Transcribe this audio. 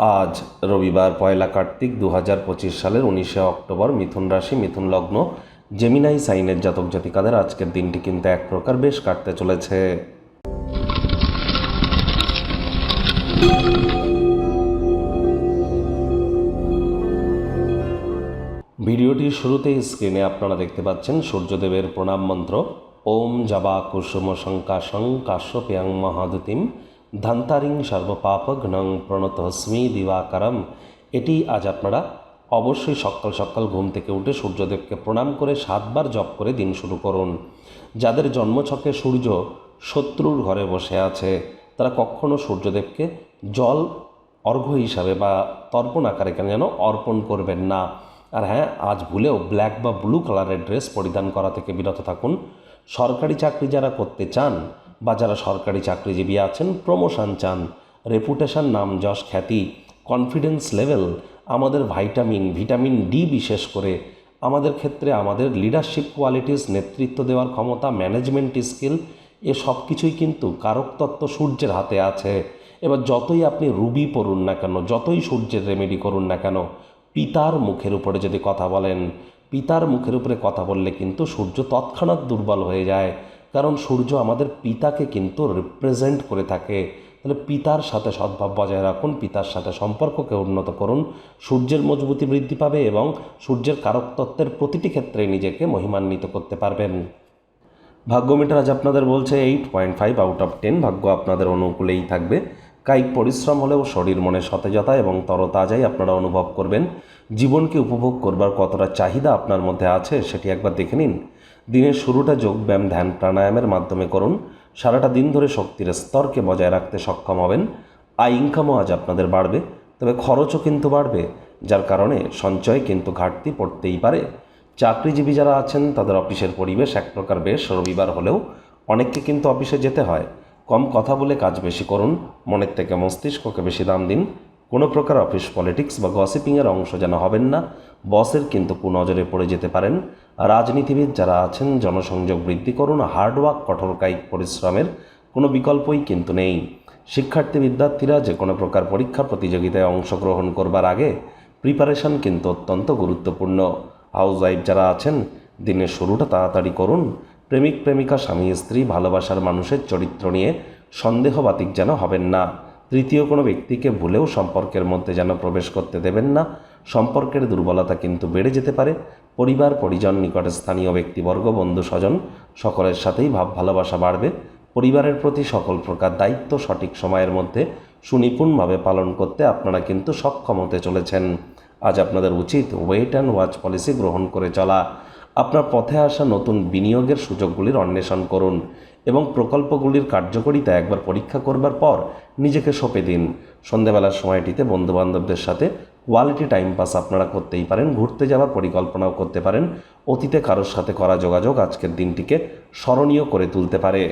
আজ রবিবার, পয়লা কার্তিক দু হাজার পঁচিশ সালের উনিশে অক্টোবর, মিথুন রাশি, মিথুন লগ্ন জেমিনাই সাইনের জাতক জাতিকাদের আজকের দিনটি কিন্তু এক প্রকার বেশ কাটতে চলেছে। ভিডিওটির শুরুতেই স্ক্রিনে আপনারা দেখতে পাচ্ছেন সূর্যদেবের প্রণাম মন্ত্র, ওম জবা কুসুম শঙ্কাশং কাশ্যপ্যাং মহাদুতিম ধান্তারিং সর্বপাপঘ্নং প্রণতস্মি দিবাকারম। এটি আজ আপনারা অবশ্যই সকাল সকাল ঘুম থেকে উঠে সূর্যদেবকে প্রণাম করে সাতবার জপ করে দিন শুরু করুন। যাদের জন্মছকে সূর্য শত্রুর ঘরে বসে আছে, তারা কখনো সূর্যদেবকে জল অর্ঘ্য হিসাবে বা তর্পণ আকারে কেন যেন অর্পণ করবেন না। আর হ্যাঁ আজ ভুলেও ব্ল্যাক বা ব্লু কালারের ড্রেস পরিধান করা থেকে বিরত থাকুন। সরকারি চাকরি যারা করতে চান বা যারা সরকারি চাকরিজীবী আছেন প্রমোশন চান রেপুটেশন নাম যশ খ্যাতি কনফিডেন্স লেভেল আমাদের ভাইটামিন ভিটামিন ডি বিশেষ করে, আমাদের ক্ষেত্রে আমাদের লিডারশিপ কোয়ালিটিস নেতৃত্ব দেওয়ার ক্ষমতা ম্যানেজমেন্ট স্কিল এ সব কিছুই কিন্তু কারকতত্ত্ব সূর্যের হাতে আছে। এবার যতই আপনি রুবি পড়ুন না কেন, যতই সূর্যের রেমেডি করুন না কেন, পিতার মুখের উপরে যদি কথা বলেন, পিতার মুখের উপরে কথা বললে কিন্তু সূর্য তৎক্ষণাৎ দুর্বল হয়ে যায়। কারণ সূর্য আমাদের পিতাকে কিন্তু রিপ্রেজেন্ট করে থাকে। তাহলে পিতার সাথে সদ্ভাব বজায় রাখুন, পিতার সাথে সম্পর্ককে উন্নত করুন, সূর্যের মজবুতি বৃদ্ধি পাবে এবং সূর্যের কারকতত্ত্বের প্রতিটি ক্ষেত্রে নিজেকে মহিমান্বিত করতে পারবেন। ভাগ্য মিটার আজ আপনাদের বলছে eight point five out of ten ভাগ্য আপনাদের অনুকূলেই থাকবে। কায়িক পরিশ্রম হলেও শরীর মনে সতেজতা এবং তরতাজাই আপনারা অনুভব করবেন। জীবনকে উপভোগ করবার কতটা চাহিদা আপনার মধ্যে আছে সেটি একবার দেখে নিন। দিনের শুরুটা যোগব্যায়াম ধ্যান প্রাণায়ামের মাধ্যমে করুন। সারাটা দিন ধরে শক্তির স্তরকে বজায় রাখতে সক্ষম হবেন। আয় ইনকামও আজ আপনাদের বাড়বে, তবে খরচও কিন্তু বাড়বে, যার কারণে সঞ্চয় কিন্তু ঘাটতি পড়তেই পারে। চাকরিজীবী যারা আছেন, তাদের অফিসের পরিবেশ এক প্রকার বেশ, রবিবার হলেও অনেককে কিন্তু অফিসে যেতে হয়। কম কথা বলে কাজ বেশি করুন, মনের থেকে মস্তিষ্ককে বেশি দাম দিন। কোনো প্রকার অফিস পলিটিক্স বা গসিপিংয়ের অংশ যেন হবেন না, বসের কিন্তু কুনজরে পড়ে যেতে পারেন। রাজনীতিবিদ যারা আছেন, জনসংযোগ বৃদ্ধি করুন হার্ডওয়ার্ক কঠোর কায়িক পরিশ্রমের কোনো বিকল্পই কিন্তু নেই। শিক্ষার্থী বিদ্যার্থীরা যে কোনো প্রকার পরীক্ষা প্রতিযোগিতায় অংশগ্রহণ করবার আগে প্রিপারেশন কিন্তু অত্যন্ত গুরুত্বপূর্ণ। হাউস ওয়াইফ যারা আছেন, দিনের শুরুটা তাড়াতাড়ি করুন। প্রেমিক, প্রেমিকা, স্বামী, স্ত্রী, ভালোবাসার মানুষের চরিত্র নিয়ে সন্দেহবাতিক যেন হবেন না। তৃতীয় কোনো ব্যক্তিকে ভুলেও সম্পর্কের মধ্যে যেন প্রবেশ করতে দেবেন না। সম্পর্কের দুর্বলতা কিন্তু বেড়ে যেতে পারে। পরিবার, পরিজন, নিকটে স্থানীয় ব্যক্তিবর্গ, বন্ধু, স্বজন, সকলের সাথেই ভাব, ভালোবাসা বাড়বে। পরিবারের প্রতি সকল প্রকার দায়িত্ব সঠিক সময়ের মধ্যে সুনিপুণভাবে পালন করতে আপনারা কিন্তু সক্ষম হতে চলেছেন। আজ আপনাদের উচিত ওয়েট অ্যান্ড ওয়াচ পলিসি গ্রহণ করে চলা। আপনার পথে আসা নতুন বিনিয়োগের সুযোগগুলির অন্বেষণ করুন এবং প্রকল্পগুলির কার্যকরিতা একবার পরীক্ষা করবার পর নিজেকে সঁপে দিন। সন্ধেবেলার সময়টিতে বন্ধুবান্ধবদের সাথে কোয়ালিটি টাইম পাস আপনারা করতেই পারেন, ঘুরতে যাওয়ার পরিকল্পনাও করতে পারেন, অতীতে কারোর সাথে করা যোগাযোগ আজকের দিনটিকে স্মরণীয় করে তুলতে পারে।